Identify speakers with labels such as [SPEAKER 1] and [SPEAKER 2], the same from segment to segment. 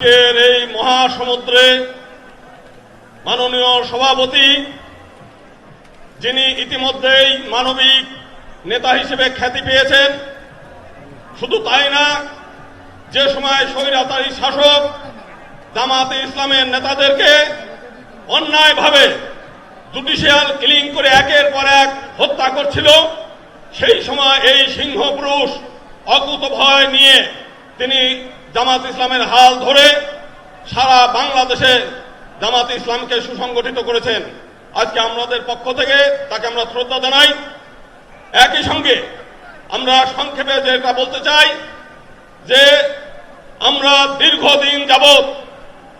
[SPEAKER 1] আজকের এই মহাসমুদ্রে মাননীয় সভাপতি, যিনি ইতিমধ্যেই মানবিক নেতা হিসেবে খ্যাতি পেয়েছেন, শুধু তাই না, যে সময় স্বৈরাচারী শাসক জামাতে ইসলামের নেতাদেরকে অন্যায়ভাবে জুডিশিয়াল কিলিং করে একের পর এক হত্যা করছিল, সেই সময় এই সিংহ পুরুষ অকুত ভয় নিয়ে তিনি জামাত ইসলামের হাল ধরে সারা বাংলাদেশে জামাত ইসলামকে সুসংগঠিত করেছেন। আজকে আমাদের পক্ষ থেকে তাকে আমরা শ্রদ্ধা জানাই। একই সঙ্গে আমরা সংক্ষেপে যেটা বলতে চাই যে আমরা দীর্ঘদিন যাবৎ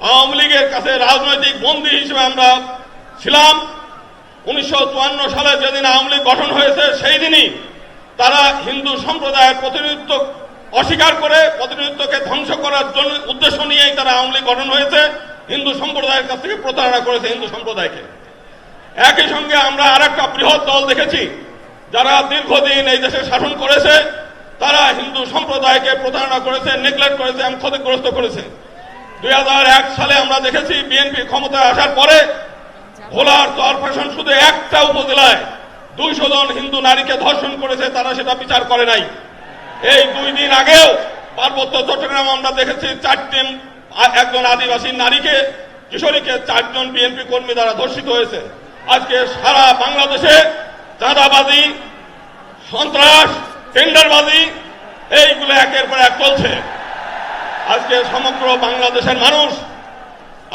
[SPEAKER 1] আওয়ামী লীগের কাছে রাজনৈতিক বন্দী হিসেবে আমরা ছিলাম। উনিশশো চুয়ান্ন সালে যেদিন আওয়ামী লীগ গঠন হয়েছে, সেই দিনই তারা হিন্দু সম্প্রদায়ের প্রতিনিধিত্ব অস্বীকার করে প্রতিনিধিত্বকে ধ্বংস করার জন্য উদ্দেশ্য নিয়েই তারা আওয়ামী গঠন হয়েছে। হিন্দু সম্প্রদায়ের কাছ থেকে প্রতারণা করেছে হিন্দু সম্প্রদায়কে। একই সঙ্গে আমরা আর একটা বৃহৎ দল দেখেছি, যারা দীর্ঘদিন এই দেশে শাসন করেছে। তারা হিন্দু সম্প্রদায়কে প্রতারণা করেছে নেগলেক্ট করেছে এবং ক্ষতিগ্রস্ত করেছে। দুই হাজার এক সালে আমরা দেখেছি বিএনপি ক্ষমতায় আসার পরে ভোলার চরফ্যাশন শুধু একটা উপজেলায় দুইশো জন হিন্দু নারীকে ধর্ষণ করেছে, তারা সেটা বিচার করে নাই। এই দুই দিন আগেও পার্বত্য চট্টগ্রাম আমরা দেখেছি চারটি একজন আদিবাসী নারীকে, কিশোরীকে চারজন বিএনপি কর্মী দ্বারা ধর্ষিত হয়েছে। আজকে সারা বাংলাদেশে চাঁদাবাজি, সন্ত্রাস, টেন্ডারবাজি, এইগুলো একের পর এক চলছে। আজকে সমগ্র বাংলাদেশের মানুষ,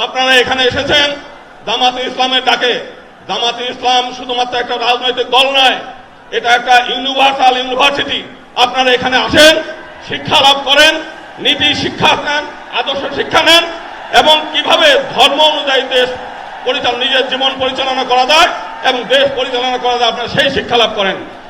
[SPEAKER 1] আপনারা এখানে এসেছেন, জামাতে ইসলামের ডাকে। জামাতে ইসলাম শুধুমাত্র একটা রাজনৈতিক দল নয়, এটা একটা ইউনিভার্সাল ইউনিভার্সিটি। আপনারা এখানে আসেন, শিক্ষা লাভ করেন, নীতি শিক্ষা নেন, আদর্শ শিক্ষা নেন, এবং কীভাবে ধর্ম অনুযায়ী দেশ পরিচালনা নিজের জীবন পরিচালনা করা যায় এবং দেশ পরিচালনা করা যায়, আপনারা সেই শিক্ষা লাভ করেন।